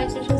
Bye. Bye.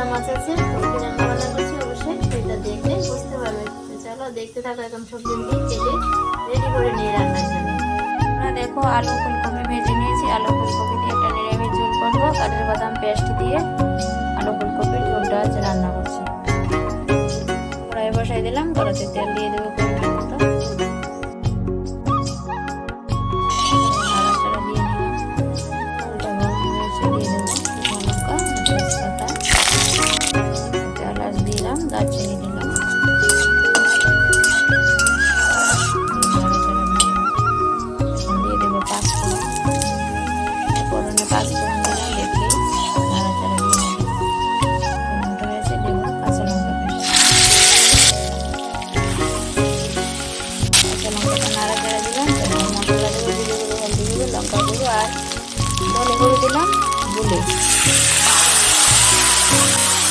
ফ্রিজে মাছ আছে। তো কি রান্না বান্না করছি সেটা দেখলে বুঝতে পারবে। চলো দেখতে থাকো এখন সবজি দিয়ে রেডি করে নিয়ে রান্নার জন্য। দেখো, আলু ফুলকপি ভেজে নিয়েছি। আলু ফুলকপি দিয়ে একটা নিরামিষ ঝোল করব। কাজের বাদাম পেস্ট দিয়ে আলু ফুলকপির ঝোলটা আজ রান্না করছি। কড়াই বসাই দিলাম। কড়াতে তেল দিয়ে দেবো পরিমাণ মতো।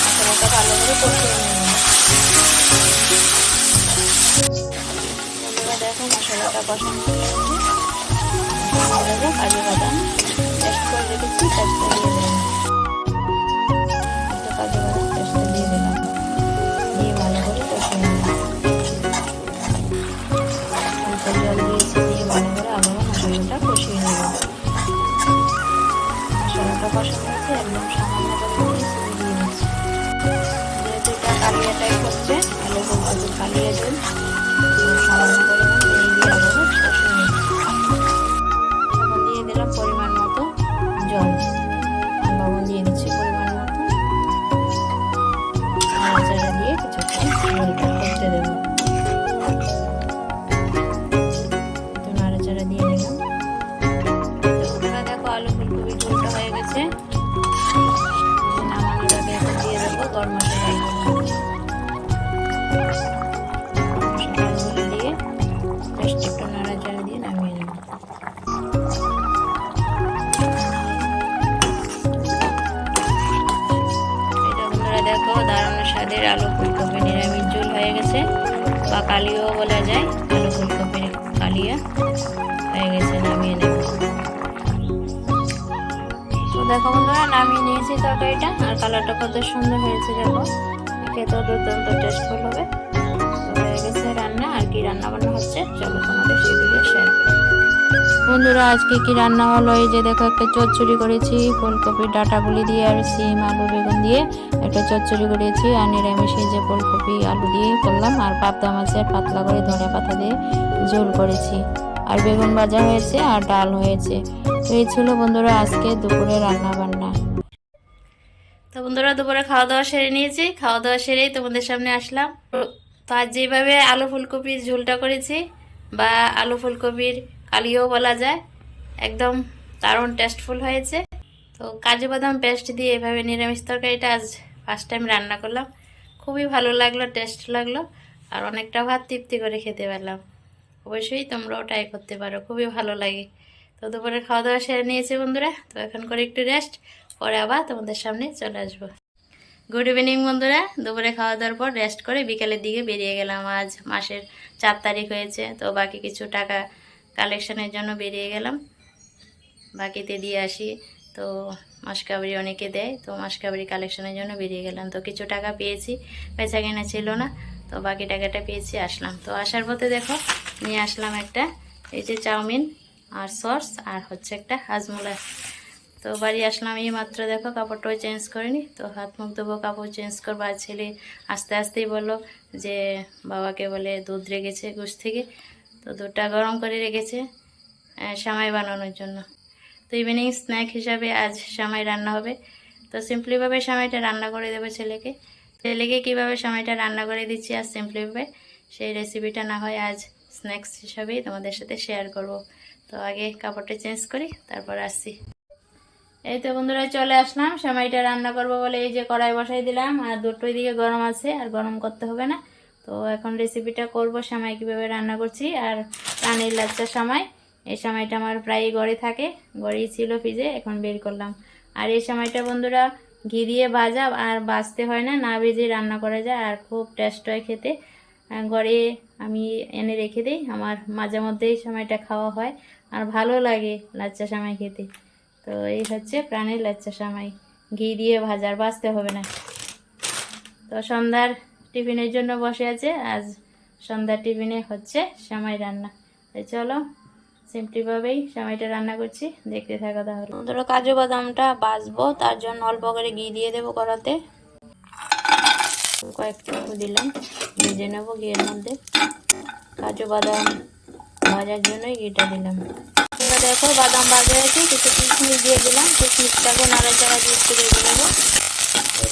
মশলাটা ভালো করে কষিয়ে দেখো মশলাটা কষানো হয়ে গেছে। কাজু বাদাম আলু ফুলকপি দেখো, দারুণ স্বাদের আলু ফুলকপি নিরামিষ ঝোল হয়ে গেছে। বা কালিও বলা যায়, আলু ফুলকপির কালিয়া হয়ে গেছে, নামিয়ে নেব। তো দেখো বন্ধুরা, নামিয়ে নিয়েছি তরকারিটা, আর কালারটা কত সুন্দর হয়েছে দেখো। খেতেও দুর্দান্ত টেস্টফুল হবে। হয়ে গেছে রান্না, আর কি রান্না বান্না হচ্ছে, চলো তোমাদের সেগুলো শেয়ার করি। বন্ধুরা, আজকে কি রান্না হলো? এই যে দেখো, একটা চচ্চড়ি করেছি, ফুলকপির ডাটাগুলি দিয়ে আর সিম, আলু, বেগুন দিয়ে। একটা চচ্চড়ি করেছি আর নিরামিষে যে ফুলকপি, আলু দিয়ে করলাম আর পাবদা মাছের পাতলা করে ধনে পাতা দিয়ে ঝোল করেছি। আর বেগুন ভাজা হয়েছে আর ডাল হয়েছে। তো এই ছিল বন্ধুরা আজকে দুপুরে রান্না বান্না। তো বন্ধুরা দুপুরে খাওয়া দাওয়া সেরে নিয়েছি। খাওয়া দাওয়া সেরেই তোমাদের সামনে আসলাম। তো আজ যেভাবে আলু ফুলকপির ঝোলটা করেছি বা আলু ফুলকপির কালিও বলা যায়, একদম দারুণ টেস্টফুল হয়েছে। তো কাজু বাদাম পেস্ট দিয়ে এভাবে নিরামিষ তরকারিটা আজ ফার্স্ট টাইম রান্না করলাম। খুবই ভালো লাগল টেস্ট লাগল, আর অনেকটা ভাত তৃপ্তি করে খেতে পারলাম। অবশ্যই তোমরাও ট্রাই করতে পারো, খুবই ভালো লাগে। তো দুপুরে খাওয়া দাওয়া সেরে নিয়েছি বন্ধুরা, তো এখন করে একটু রেস্ট পরে আবার তোমাদের সামনে চলে আসব। গুড ইভিনিং বন্ধুরা, দুপুরে খাওয়া দাওয়ার পর রেস্ট করে বিকেলের দিকে বেরিয়ে গেলাম। আজ মাসের চার তারিখ হয়েছে, তো বাকি কিছু টাকা কালেকশনের জন্য বেরিয়ে গেলাম। বাকিতে দিয়ে আসি, তো মাসকাবরি অনেকে দেয়, তো মাসকাবরি কালেকশনের জন্য বেরিয়ে গেলাম। তো কিছু টাকা পেয়েছি বেচা কেনা ছিল না, তো বাকি টাকাটা পেয়েছি, আসলাম। তো আসার পথে দেখো, নিয়ে আসলাম একটা, এই যে চাউমিন আর সস আর হচ্ছে একটা হাজমোলা। তো বাড়ি আসলাম এই মাত্র, দেখো, কাপড়টাও চেঞ্জ করিনি, তো হাত মুখ দেবো কাপড় চেঞ্জ করব, আর ছেলে আস্তে আস্তেই বলল যে, বাবাকে বলে দুধ রেখেছে গুছ থেকে, তো দুধটা গরম করে রেখেছে সামাই বানানোর জন্য। তো ইভিনিং স্ন্যাক হিসাবে আজ সামাই রান্না হবে। তো সিম্পলিভাবে সামাইটা রান্না করে দেবো ছেলেকে। ছেলেকে কীভাবে সামাইটা রান্না করে দিচ্ছি আজ সিম্পলিভাবে সেই রেসিপিটা না হয় আজ স্ন্যাক্স হিসাবেই তোমাদের সাথে শেয়ার করব। তো আগে কাপড়টা চেঞ্জ করি, তারপর আসছি। এই তো বন্ধুরা, চলে আসলাম। সেমাইটা রান্না করব বলে এই যে কড়াই বসাই দিলাম, আর দুটোই দিকে গরম আছে, আর গরম করতে হবে না। তো এখন রেসিপিটা করব, সেমাই কীভাবে রান্না করছি, আর পানির লাচ্চা সেমাই। এই সময়টা আমার প্রায় গড়ে থাকে। গড়েই ছিল ফ্রিজে, এখন বের করলাম। আর এই সময়টা বন্ধুরা, ঘি দিয়ে ভাজা আর বাজতে হয় না না ভেজে রান্না করা যায় আর খুব টেস্ট হয় খেতে। গড়ে আমি এনে রেখে দিই, আমার মাঝে মধ্যেই সময়টা খাওয়া হয় আর ভালো লাগে লাচ্চা সামাই খেতে। তো এই হচ্ছে প্রাণের লাচ্চা সামাই। ঘি দিয়ে ভাজার বাঁচতে হবে না। তো সন্ধ্যার টিফিনের জন্য বসে আছে, আজ সন্ধ্যার টিফিনে হচ্ছে সামাই রান্না। তাই চলো সিম্পলিভাবেই সামাইটা রান্না করছি। দেখতে থাকো তাহলে। ধরো কাজু বাদামটা বাছবো তার জন্য অল্প করে ঘি দিয়ে দেবো কড়াতে। কয়েকটু দিলাম, ভেজে নেব ঘিয়ের মধ্যে। কাজু বাদাম ভাজার জন্যই ঘিটা দিলাম। এবার দেখো বাদাম ভাজা আছে কিছু কিশমিশ দিয়ে দিলাম, কিশমিশটাকে নাড়াচাড়া দিচ্ছি ভেজে নেব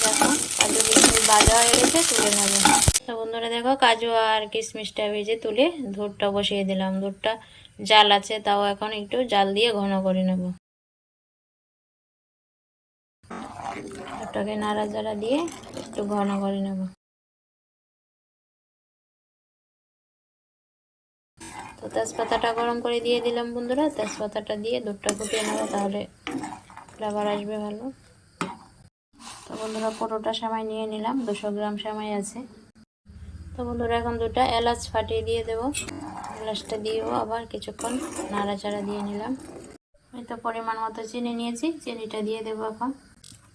দেখো, কাজু কিশমিশ ভাজা হয়ে গেছে, তুলে নেব। তো বন্ধুরা দেখো, কাজু আর কিশমিশটা ভেজে তুলে দুধটা বসিয়ে দিলাম। দুধটা জাল আছে, তাও এখন একটু জাল দিয়ে ঘন করে নেব। দুধটাকে নাড়াচাড়া দিয়ে একটু ঘন করে নেব। তো তেজপাতাটা গরম করে দিয়ে দিলাম বন্ধুরা, তেজপাতাটা দিয়ে দুধটা ফুটিয়ে নেব, তাহলে ফ্লেভার আসবে ভালো। তো বন্ধুরা পরোটা সেমাই নিয়ে নিলাম, দুশো গ্রাম সেমাই আছে। তো বন্ধুরা এখন দুটা এলাচ ফাটিয়ে দিয়ে দেবো। এলাচটা দিয়েও আবার কিছুক্ষণ নাড়াচাড়া দিয়ে নিলাম। আমি তো পরিমাণ মতো চিনি নিয়েছি, চিনিটা দিয়ে দেবো এখন।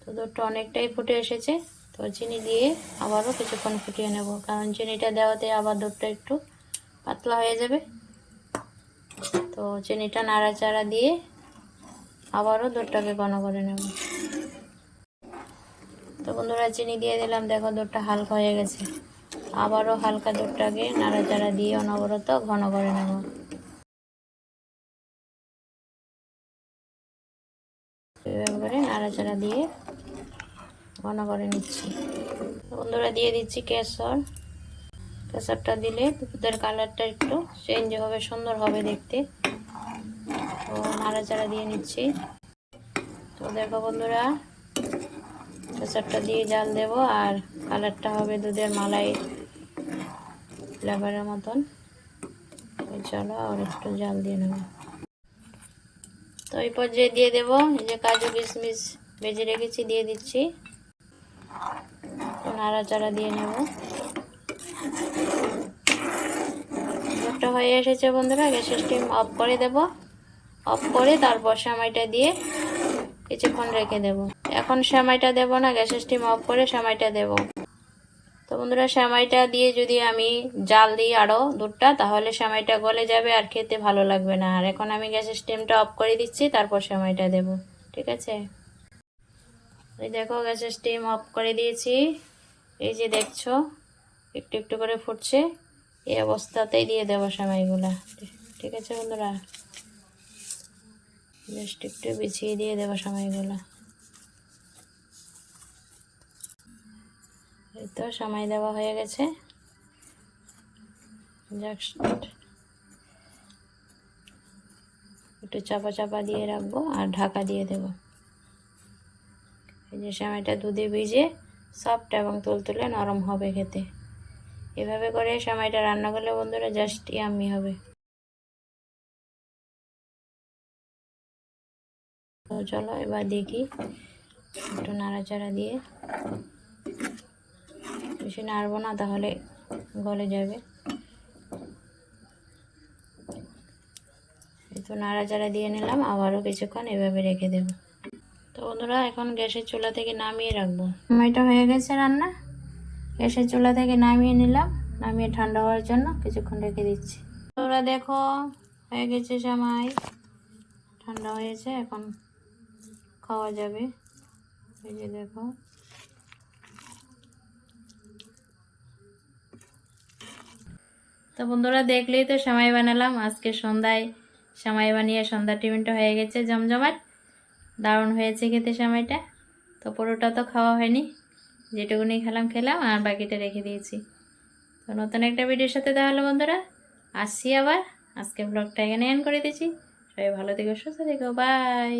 তো দুধটা অনেকটাই ফুটে এসেছে, তো চিনি দিয়ে আবারও কিছুক্ষণ ফুটিয়ে নেব। কারণ চিনিটা দেওয়াতে আবার দুধটা একটু পাতলা হয়ে যাবে। তো চিনিটা নাড়াচাড়া দিয়ে আবারও দুধটাকে ঘন করে নেব। তো বন্ধুরা, চিনি দিয়ে দিলাম। দেখো দুধটা হালকা হয়ে গেছে। আবারও হালকা দুধটাকে নাড়াচাড়া দিয়ে অনবরত ঘন করে নেব। এভাবে করে নাড়াচাড়া দিয়ে ঘন করে নিচ্ছি। বন্ধুরা, দিয়ে দিচ্ছি কেশর। কেশরটা দিলে দুধের কালারটা একটু চেঞ্জ হবে, সুন্দর হবে দেখতে। তো নাড়াচাড়া দিয়ে নিচ্ছি। তো দেখো বন্ধুরা, কেশরটা দিয়ে জাল দেব আর কালারটা হবে দুধের মালাই ফ্লেভারের মতন। চলো আর একটু জাল দিয়ে নেব। তো এই পর্যায়ে দিয়ে দেব। এই যে কাজু কিশমিশ ভেজে রেখেছি, দিয়ে দিচ্ছি। নাড়া নাড়াচাড়া দিয়ে নেব। হয়ে এসেছে বন্ধুরা, গ্যাসের স্টিম অফ করে দেব। অফ করে তারপর সেমাইটা দিয়ে কিছুক্ষণ রেখে দেব। এখন সেমাইটা দেব না, গ্যাসের স্টিম অফ করে সেমাইটা দেব। তো বন্ধুরা, সেমাইটা দিয়ে যদি আমি জাল দিই আরও দুধটা, তাহলে সেমাইটা গলে যাবে আর খেতে ভালো লাগবে না। আর এখন আমি গ্যাসের স্টিমটা অফ করে দিচ্ছি, তারপর সেমাইটা দেব, ঠিক আছে? এই দেখো, গ্যাসের স্টিম অফ করে দিয়েছি। এই যে দেখছ, একটু একটু করে ফুটছে। এই অবস্থাতেই দিয়ে দেবো সেমাইগুলা, ঠিক আছে বন্ধুরা? জাস্ট একটু বিছিয়ে দিয়ে দেবো সময়গুলো এই তো সময় দেওয়া হয়ে গেছে। একটু চাপা চাপা দিয়ে রাখব আর ঢাকা দিয়ে দেব। এই যে সময়টা দুধে ভিজে সফট এবং তুলতুলে নরম হবে খেতে। এভাবে করে সময়টা রান্না করলে বন্ধুরা জাস্ট ইয়াম্মি হবে। তো চলো এবার দেখি একটু নাড়াচাড়া দিয়ে। বেশি নাড়বো না, তাহলে গলে যাবে। একটু নাড়াচাড়া দিয়ে নিলাম, আবারও কিছুক্ষণ এভাবে রেখে দেব। তো বন্ধুরা, এখন গ্যাসের চুলা থেকে নামিয়ে রাখব। সময়টা হয়ে গেছে রান্না। গ্যাসের চুলা থেকে নামিয়ে নিলাম, নামিয়ে ঠান্ডা হওয়ার জন্য কিছুক্ষণ রেখে দিচ্ছি। তোরা দেখো, হয়ে গেছে সময়। ঠান্ডা হয়েছে, এখন খাওয়া যাবে। এই যে দেখো। তো বন্ধুরা দেখলেই তো সময় বানালাম। আজকে সন্ধ্যায় সময় বানিয়ে সন্ধ্যা টিফিনটা হয়ে গেছে জমজমাট। দারুণ হয়েছে খেতে সময়টা তো পুরোটা তো খাওয়া হয়নি। যেটুকুনি খেলাম খেলাম আর বাকিটা রেখে দিয়েছি। তো নতুন একটা ভিডিওর সাথে তাহলে বন্ধুরা। আসছি আবার। আজকে ব্লগটা এখানে এন করে দিয়েছি সবাই ভালো থেকো, সুস্থ থেকো বাই